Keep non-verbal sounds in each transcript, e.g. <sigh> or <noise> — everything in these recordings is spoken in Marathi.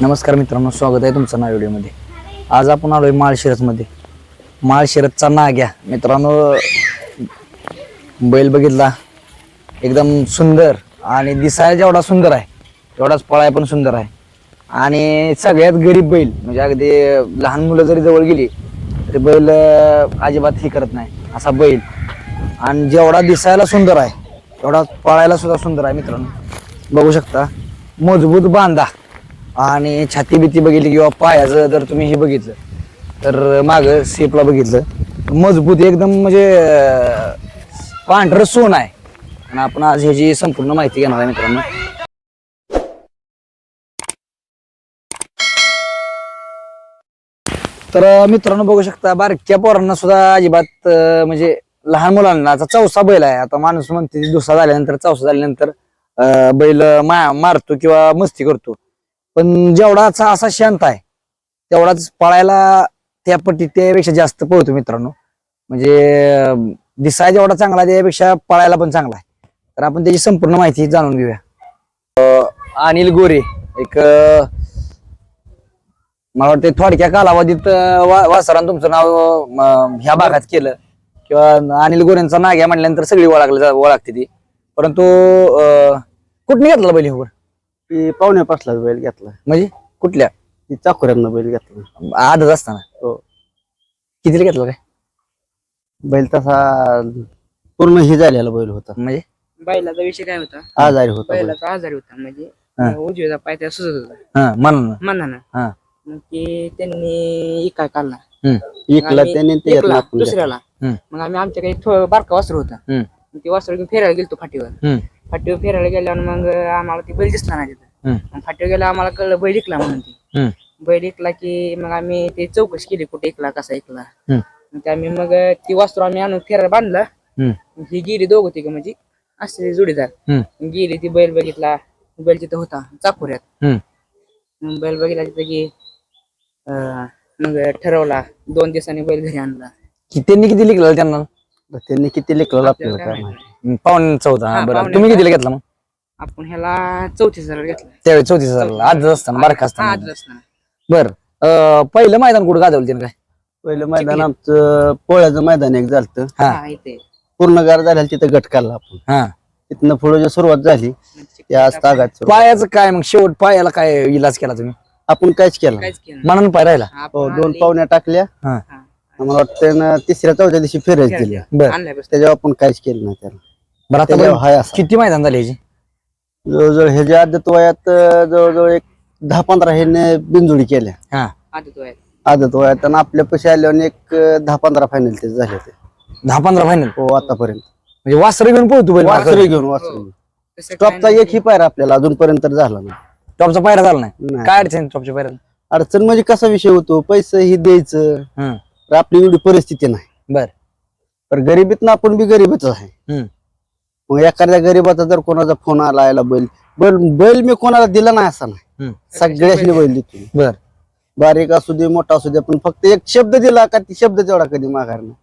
नमस्कार मित्रांनो स्वागत आहे तुमचं नव्या व्हिडिओमध्ये. आज आपण आलोय माळशिरसमध्ये. माळशिरसचा नाग्या. मित्रांनो बैल बघितला? एकदम सुंदर आणि दिसायला जेवढा सुंदर आहे तेवढाच पळाय पण सुंदर आहे. आणि सगळ्यात गरीब बैल म्हणजे अगदी लहान मुलं जरी जवळ गेली तरी बैल अजिबात हे करत नाही. असा बैल. आणि जेवढा दिसायला सुंदर आहे तेवढा पळायला सुद्धा सुंदर आहे मित्रांनो. बघू शकता. मजबूत बांधा. आणि छाती भीती बघितली किंवा पायाचं जर तुम्ही हे बघितलं तर माग सेपला बघितलं. मजबूत एकदम म्हणजे पांढरं सोन आहे. आणि आपण आज ह्याची संपूर्ण माहिती घेणार आहे मित्रांनो. तर मित्रांनो बघू शकता बारक्या पोरांना सुद्धा अजिबात म्हणजे लहान मुलांना आता चौसा बैल आहे. आता माणूस म्हणते दुसरा झाल्यानंतर चौसा झाल्यानंतर बैल मा मारतो किंवा मस्ती करतो. पण जेवढाचा असा शांत आहे तेवढाच पळायला त्या पट्टी त्यापेक्षा जास्त पळतो मित्रांनो. म्हणजे दिसाय जेवढा चांगला आहे त्यापेक्षा पळायला पण चांगला आहे. तर आपण त्याची संपूर्ण माहिती जाणून घेऊया. अनिल गोरे एक मला वाटतं थोडक्या कालावधीत वासरान वा- तुमचं नाव ह्या भागात केलं. किंवा अनिल गोरेंचा नाग्या म्हणल्यानंतर सगळी ओळखली ओळखते ती. परंतु कुठं घेतला बैल ह्यावर ती पाहुण्या पाचला बैल घेतला. म्हणजे? कुठल्या? ती चाकुऱ्यांना बैल घेतला. आजच असताना? हो. कितीला घेतला काय? बैल तसा पूर्ण हे झालेला बैल होता. म्हणजे? बैलाचा विषय काय होता? आजारी होता बैल. बैलाचा आजारी होता म्हणजे हा. उजवीचा पाय त्या सुजत होता. हा म्हणून मनानं. हा. मग ते त्यांनी इकाय काढला इकला आम्ही त्याने ते दुसऱ्याला. हम्म. मग आम्ही आमच्याकडे थोडं बारका वासर होता. हम्म, ते वासर घेऊन फिरायला गेलतो फाटीवर. हम्म, फाटीवर फिरायला गेल्यावर मग आम्हाला ती बैल दिसला नाही तिथं. हम्म, मग फाटीवर गेला आम्हाला कळलं बैल इकला म्हणून ती. हम्म, बैल इकला की मग आम्ही ते चौकशी केली कुठे इकला कसा इकला. हम्म, मग ते आम्ही मग ती वासरू आम्ही आणून फिरायला बांधला. हम्म, ही गेली दोघं तिघ म्हणजे असते जोडीदार. हम्म, गेली ती बैल बघितला बैल तिथं होता चाकोऱ्यात. हम्म. मग बैल बघितला तिथं की अं, मग ठरवला दोन दिवसांनी बैल घरी आणला. कि- त्यांनी किती लिखलं त्यांना? त्यांनी किती लेकरं आपल्याला काय काय माहिती. पाऊन चौदा हा, हा, बरं. पावणे तुम्ही कितीला घेतला मग? आपण ह्याला चौतीस हजार घेतला. त्यावेळी चौतीस हजारला. आजच असताना बारका हा, असताना आजच बर अं, पहिलं मैदान कुठं गाजवलं त्यानं काय? पहिलं मैदान आमचं पोळ्याचं मैदान एक झालं हा. हा इथे. पूर्ण गार झालं तिथं गट काढला आपण. हा. तिथनं पुढे जी सुरुवात झाली ते आज तागात. पायाचं काय मग? शेवट पायाला काय इलाज केला तुम्ही? आपण काहीच केलं काहीच केलं नाही. मनानं पाय राहिला? आपण हो दोन पाहुण्या टाकल्या. हा. हा. आम्हाला वाटतं ना तिसऱ्या चौथ्या दिवशी फिरायला दिल्या. बर. त्याच्यावर आपण काहीच केलं नाही त्याला. बरं आता त्याच्यावर असा. किती मैदान झाले ह्याची? जवळजवळ ह्याच्या आदत वयात अं, जवळजवळ एक दहा पंधरा ह्याने बिंजुडी केल्या. हा. आधी तो आहे आदत वयात. आणि आपल्या पैसे आल्यावर एक अं, दहा पंधरा फायनल ते झाले ते दहा पंधरा फायनल हो आतापर्यंत. म्हणजे वासर घेऊन पोहतो बैल वासरे घेऊन वासरे घेऊन. तसं काय टॉपचा एकही पायरा आपल्याला अजूनपर्यंत झाला नाही. टॉपचा पायरा झाला नाही? नाही. काय अडचण टॉपच्या पायऱ्याला? अडचण म्हणजे कसा विषय होतो? पैसे ही द्यायचं तर आपली एवढी परिस्थिती नाही. बर. तर गरिबीत आपण बी गरीबच आहे. हम्म, मग एखाद्या गरीबाचा जर कोणाचा फोन आला याला बैल बैल बैल मी कोणाला दिला नाही असा नाही. सगळ्यासनी बैल देतो बर. बारीक असू दे मोठा असू दे पण फक्त एक शब्द दिला का ती शब्द तेवढा कधी माघार नाही.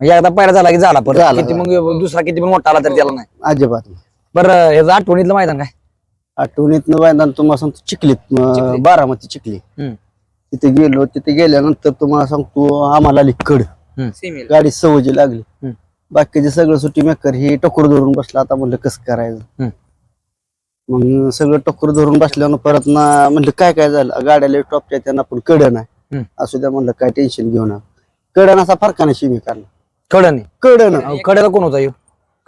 म्हणजे एकदा पायरा झाला की झाला परत. झाला, किती मग दुसरा किती पण मोठा आला तर त्याला नाही. अजिबात नाही. बरं ह्याचं आठवणीतलं मैदान काय? आठवणीतनं मैदान तुम्हाला सांगतो चिखलीत अं, बारामती चिखली. हम्म, तिथे गेलो तिथे गेल्यानंतर तुम्हाला सांगतो आम्हाला आली कड. हम्म, गाडी सवजी लागली. बाकीचे सगळं सुट्टी मेकर ही टकोर धरून बसला. आता म्हणलं कसं करायचं. मग सगळं टकोर धरून बसल्यानं परत ना म्हणलं काय काय झालं? गाड्याला टॉपच्या त्यांना आपण कड नाही. असू द्या म्हणलं काय टेन्शन घेऊ नका. कडन असा फरकाने शिमी काढला. कडन अहो, कडेला कोण होता?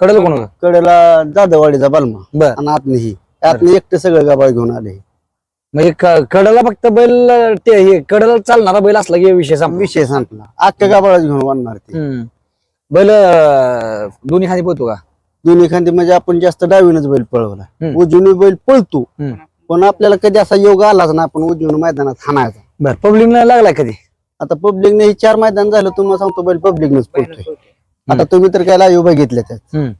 कडेला कोण होता? कडेला जाधववाडीचा बालमा. आणि आतनी ही. आतनी एकटे सगळं गाबाळ घेऊन आले. म्हणजे कडेला फक्त बैल ते कडेला चालणारा बैल असला की विषय विषय संपला. अख्ख्या गाबाळाच घेऊन वाढणार ते. बैल अं, दोन्ही खाली पोहतो का? दोन्ही खांदी म्हणजे आपण जास्त डावीनच बैल पळवला. हम्म. उजवीने बैल पळतो. हम्म. पण आपल्याला कधी असा योग आलाच ना आपण उजवीन मैदानात हाणायचा. बर पब्लिकला लागलाय कधी? आता पब्लिकने ही चार मैदान झालं तुम्हाला सांगतो बैल पब्लिकनेच पळतोय. आता तुम्ही तर काय लाईव्ह बघितले त्यात. हम्म,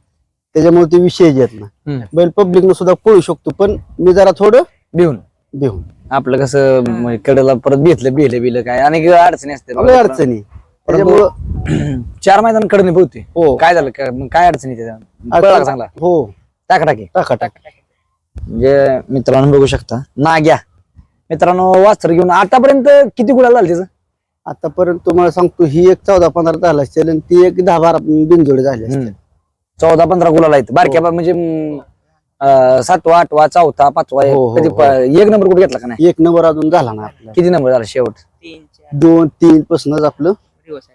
त्याच्यामुळे ते विषय येत ना हम्म. बैल पब्लिकने सुद्धा पळू शकतो पण मी जरा थोडं भिवून भिवून आपलं कसं कडेला परत भेटलं बिहलं बिलं काय? अनेक अडचणी असते लय अडचणी. त्याच्यामुळं <clears throat> चार मैदानकडे पोहते हो. काय झालं? काय मग काय अडचणी त्याच्या पळला का चांगला? हो. टाका टाकी. टाका टाक. म्हणजे मित्रांनो बघू शकता. नाग्या मित्रांनो वास्त्र घेऊन आतापर्यंत किती गुलाल झाले त्याचं? आतापर्यंत तुम्हाला सांगतो ही एक चौदा पंधरा झाला असेल आणि ती एक दहा बारा बिनजोडी झाली चौदा पंधरा गुलाल आहेत. बारक्या बा- म्हणजे अं, सातवा आठवा चौथा पाचवा एक. हो, हो, कधी हो. प- एक नंबर कुठे घेतला का नाही? एक नंबर अजून झाला ना आपला. किती नंबर झाला शेवट? दोन तीन पासूनच आपलं दिवस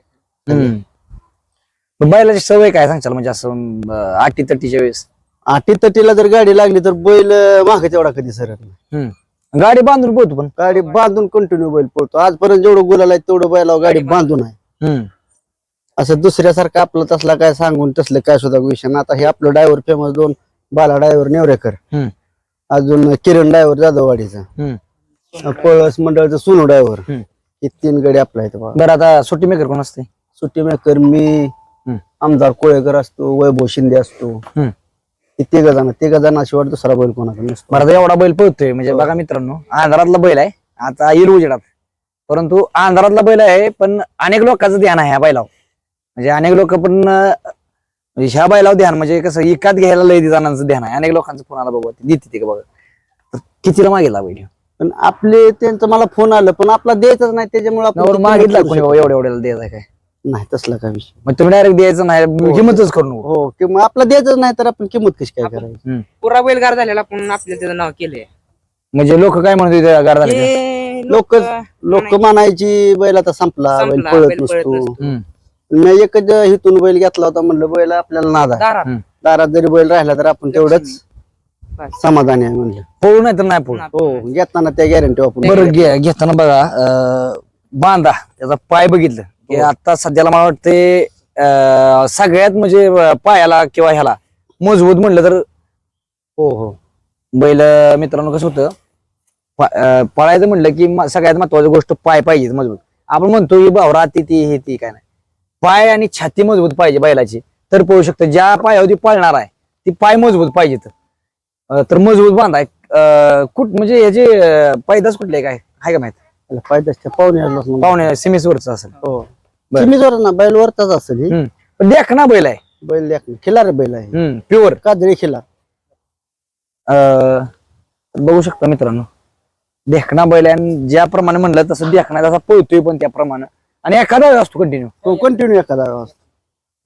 बैलाची सवय काय सांगचाल म्हणजे असं आठी तटीच्या वेळेस आठी तटीला जर गाडी लागली तर बैल मागे तेवढा कधी सरत नाही हम्म. गाडी बांधून पोहतो पण गाडी बांधून कंटिन्यू बैल पळतो आजपर्यंत जेवढं गुलाल आहे तेवढं बैलावर गाडी बांधून आहे हम्म. असं दुसऱ्यासारखं आपलं तसला काय सांगून तसलं काय सुद्धा विषय नाही. आता हे आपलं ड्रायव्हर फेमस दोन बाला ड्रायव्हर नेवरेकर हम्म. अजून किरण ड्रायव्हर जाधववाडीचा हम्म. पळस मंडळचं सोनू ड्रायव्हर हम्म. हे तीन गडी आपला आहेत बरं आता सुट्टी मेकर कोण असते सुट्टी मेकर मी. आमदार कोळेकर असतो वैभव शिंदे असतो. हम्म. हे तिघ जण तिघ जणाशिवाय दुसरा बैल कोणाकडे नसतो. बरं आता एवढा बैल पळतोय म्हणजे बघा मित्रांनो अंधारातला बैल आहे आता येईल उजेडात. परंतु अंधारातला बैल आहे पण अनेक लोकांचं ध्यान आहे ह्या बैलावर. म्हणजे अनेक लोक पण अं, म्हणजे ह्या बैलावर ध्यान म्हणजे कसं एकात घ्यायला लय जणांचं ध्यान आहे. अनेक लोकांचं फोनाला बघा देते ते का बघा. तर कितीला मागेला बैल? पण आपले त्यांचं मला फोन आलं पण आपला द्यायचंच नाही त्याच्यामुळे आपण नवर किती मागितला कोणी? बाबा एवढ्या एवढ्याला द्यायचा काय? नाही तसला काय विषय. मग तुम्ही डायरेक्ट द्यायचं नाही हिंमतच करू नको. हो किंवा आपला द्यायचंच नाही तर आपण किंमत कशी काय करायची? हम्म. पुरा बैलगार झालेला पण आपल्याला त्याचं नाव केलंय? म्हणजे लोक काय म्हणत होते गार झाले? हे लोक लोकं म्हणायची बैल आता संपला बैल संपला, पळत बैल पळत नसतो नसतो. हम्म. मी एकच हिथून बैल घेतला होता म्हणलं बैल आपल्याला नाद. दारात. हम्म. दारात जरी बैल राहिला तर आपण तेवढंच बस. समाधानी आहे म्हणलं. पळू नाही तर नाही पळू. हो घेताना त्या गॅरंटी आपण बरं घे- घेताना बघा अं, बांधा त्याचा पाय बघितलं. की आता सध्याला मला वाटते अं, सगळ्यात म्हणजे पायाला किंवा ह्याला मजबूत म्हणलं तर हो हो. बैल अं, मित्रांनो कसं होतं पा- अं, पळायचं म्हणलं की म- सगळ्यात महत्वाची गोष्ट पाय पाहिजे मजबूत. आपण म्हणतो की भावरा ती ती हे ती काय नाही. पाय आणि छाती मजबूत पाहिजे बैलाची. तर पळू शकतं. ज्या पायावर ती पळणार आहे ती पाय मजबूत पाहिजेत अं, तर मजबूत बांधाय अं, कुठ म्हणजे याचे अं, पैदास कुठले काय? आहे का माहीत? फायदाच्या पाहुणे. पाहुणे सिमेसवरच असेल. हो. बरं. चिमीजवर ना बैल वरचाच असेल हे. देख ना बैल आहे. बैल देख खिलार बैल आहे. प्युअर काजळी खिलार. बघू शकता मित्रांनो. देखणा बैल आहे आणि ज्याप्रमाणे म्हणलं तसं देखणा तसा पळतोय पण त्याप्रमाणे. आणि एखादा वेळ असतो कंटिन्यू तो कंटिन्यू एखादा वाजता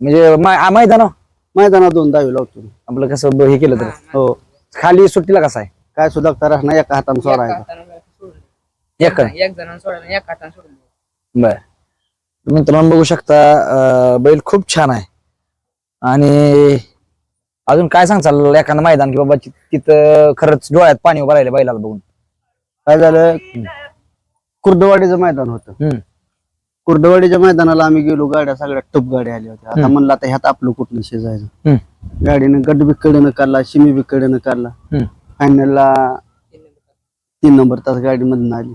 म्हणजे मै- मैदान मैदानात दोन दावी लावतो. आपलं कसं ब- हे केलं तर. हो. खाली सुट्टीला कसं आहे? काय सुद्धा तारा ना एका हाताने सोडायचा. एक एक जणांना सोडा एक हाताने सोडून बर. मित्रांनो बघू शकता बैल खूप छान आहे. आणि अजून काय सांगचाल एखादं मैदान की बाबा तिथं खरंच डोळ्यात पाणी उभं राहिलं बैलाला बघून. काय झालं? कुर्डवाडीचं मैदान होतं. हम्म. कुर्डवाडीच्या मैदानाला आम्ही गेलो गाड्या सगळ्या टप गाड्या आल्या होत्या. आता म्हणलं आता ह्यात आपलं कुठलं शेजायचं. गाडीनं गट बिकडनं काढला शिमी बिकडनं काढला. फायनलला तीन नंबर तास गाडी मधून आली.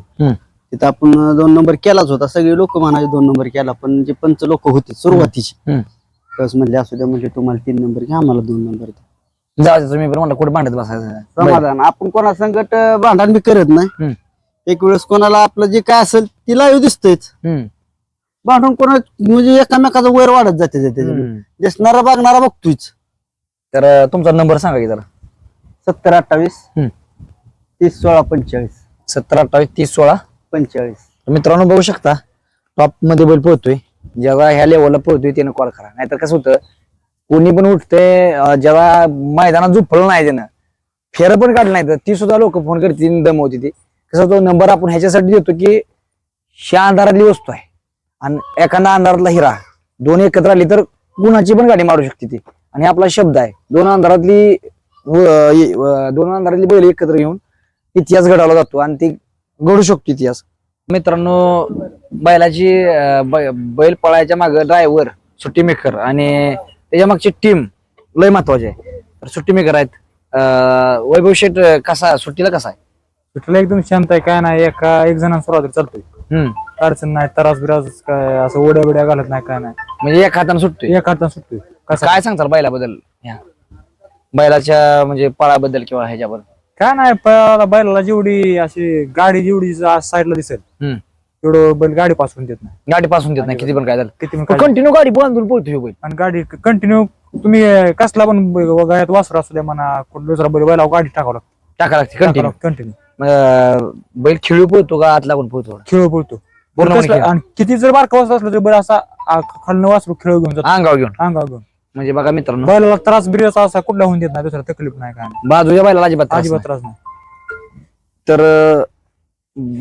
तिथं आपण दोन नंबर केलाच होता. सगळे लोक म्हणाले दोन नंबर केला पण जे पंच लोक होते सुरुवातीची. बस म्हणले असू द्या म्हणजे तुम्हाला तीन नंबर घ्या आम्हाला दोन नंबर द्या. जायचं तुम्ही पण म्हणलं कुठे भांडत बसायचं? समाधान. आपण कोणा संकट भांडण बी करत नाही. एक वेळेस कोणाला आपलं जे काय असेल ती लाईव्ह दिसतंयच. हम्म. भांडून कोणा म्हणजे एकामेकाचा वैर वाढत जाते त्याच्यामध्ये हम्म. दिसणारा बघणारा बघतोयच. तर अं, तुमचा नंबर सांगा की जरा. सत्तर अठ्ठावीस. तीस सोळा पंचेचाळीस. सत्तर अठ्ठावीस तीस सोळा. पंचेचाळीस. मित्रांनो बघू शकता टॉपमध्ये बैल पोहतोय जेव्हा ह्या लेवलला पोहतोय त्यानं कॉल करा. नाहीतर कसं होतं कोणी पण उठते जेव्हा मैदानात झोपलं नाही त्यानं फेर पण काढलं नाही तर ती सुद्धा लोक फोन करते दम होती ती कसं तो नंबर आपण ह्याच्यासाठी देतो की ह्या अंधारातली वस्तू आहे. आणि एखादा अंधारातला हिरा दोन एकत्र आली तर कुणाची पण गाडी मारू शकते ती. आणि आपला शब्द आहे दोन अंधारातली दोन अंधारातली बैल एकत्र येऊन इतिहास घडवला जातो आणि ती घडू शकतो इतिहास. मित्रांनो बैलाची अं, बै- बैल पळायच्या मागे ड्रायव्हर सुट्टी मेकर आणि त्याच्या मागची टीम लय महत्वाची आहे. तर सुट्टी मेकर आहेत. अं, वैभव शेठ अं, कसा सुट्टीला कसा आहे? सुट्टीला एकदम शांत आहे काय नाही एका एक जणांना सुरुवात चालतोय. हम्म. अडचण नाही तरास बिरास काय असं ओढ्या बिड्या घालत नाही काय नाही. म्हणजे एक हाताने सुटतोय. एक हातात सुटतोय. कसं? काय सांगताल बैलाबद्दल? ह्या बैलाच्या म्हणजे पळाबद्दल किंवा ह्याच्याबद्दल? काय नाही पळाला बैलाला जेवढी अशी गाडी जेवढी साईडला दिसेल हम्म. तेवढं बैल गाडी पासून देत नाही. गाडी पासून देत नाही किती पण काय झालं. किती पण काय कंटिन्यू गाडी बांधून पळतोय बैल. आणि गाडी कंटिन्यू तुम्ही कसला पण ब- गायात वासर असू द्या म्हणा कुठं दुसरा बैल बैला गाडी टाकावं लागतं. टाका लागते कंटिन्यू कंटिन्यू बैल खेळू पोहतो का आत लागून पोहतो खेळ पळतो. पूर्ण कसलं- खेळ. आणि किती जर बारका वाजता असलं तरी बरं असा आ, खालनं वासरू खेळ घेऊन जातो. अंगावर घेऊन. अंगा घेऊन. म्हणजे बघा मित्रांनो बैलाला त्रास बिरास असा कुठला होऊन देत नाही दुसरा तकलीफ नाही काय नाही. बाजूच्या बैलाला अजिबात त्रास अजिबात नाही. त्रास नाही तर अं,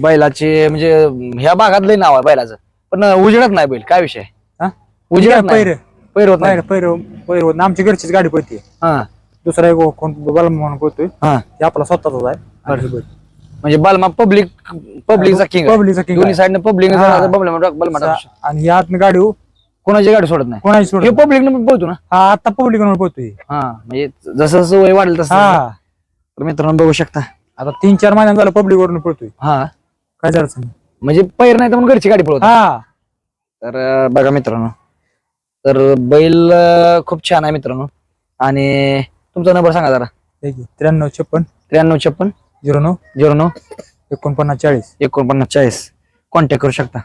बैलाचे म्हणजे ह्या भागात लय नाव आहे बैलाचं पण अं, उजेडत नाही बैल काय विषय हा? उजेडत नाही पैर पैर होत नाही पैर पैर पैर होत नाही. आमची घरचीच गाडी पळते हा दुसरा एक कोण बलमा म्हणून पळतोय हा ते आपला स्वतःच आहे आणि हे बैल. म्हणजे बलमा पब्लिक पब्लिकचा किंग पब्लिकचा king दोन्ही आहे. साईडने पब्लिक हा. बलमा. आणि या आतनं गाडी कोणाची गाडी सोडत नाही. कोणाची सोड हे पब्लिक बोलतो ना हा आता पब्लिक पळतोय. हा म्हणजे जसं जसं वय वाढेल तसं हा. तर मित्रांनो बघू शकता. आता तीन चार महिन्यात झालं पब्लिक वरून पळतोय. हा. काय झालं. म्हणजे पैर नाही तर मग घरची गाडी पळवत हा. तर अं, बघा मित्रांनो. तर बैल अं, खूप छान आहे मित्रांनो. आणि तुमचा नंबर सांगा जरा. त्र्याण्णव छप्पन. त्र्याण्णव छप्पन. झिरो नऊ. झिरो नऊ. एकोणपन्नास चाळीस. एकोणपन्नास चाळीस. कॉन्टॅक्ट करू शकता.